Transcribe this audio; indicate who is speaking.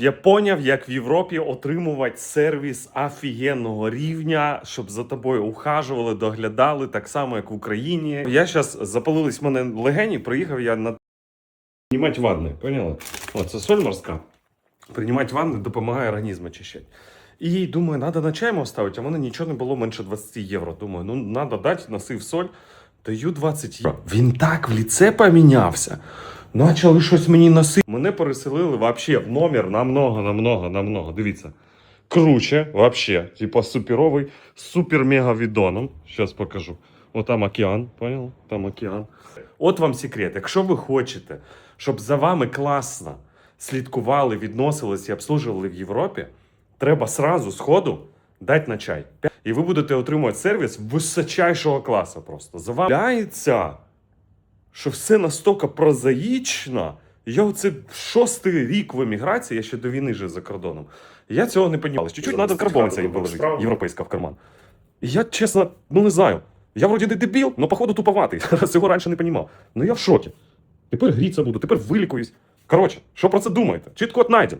Speaker 1: Я поняв, як в Європі отримувати сервіс офігенного рівня, щоб за тобою ухажували, доглядали, так само, як в Україні. Я зараз запалились в мене легені, приїхав я на приймати ванни, поняла? О, це соль морська. Приймати ванни допомагає організм очищати. І думаю, треба на чаймо ставити, а в мене нічого не було менше 20 євро. Думаю, ну треба дати, носив соль, даю 20 євро. Він так в ліце помінявся. Начали щось мені носити. Мене переселили вообще в номер намного, намного, намного. Дивіться. Круче, вообще. Типа суперовий, супер-мега відоном. Зараз покажу. О, там океан, понял? Там океан. От вам секрет. Якщо ви хочете, щоб за вами класно слідкували, відносились і обслужували в Європі, треба сразу сходу дати на чай. І ви будете отримувати сервіс височайшого класу просто. За вами що все настільки прозаїчно. Я оце шостий рік в еміграції, я ще до війни жив за кордоном. Я цього не розумів. Чуть-чуть треба карбованця їм положити, європейська в карман. І я, чесно, ну не знаю. Я вроді не дебіл, але походу туповатий. Його раніше не розумів. Ну я в шокі. Тепер гріться буду, тепер вилікуюсь. Коротше, що про це думаєте? Чітко от найден.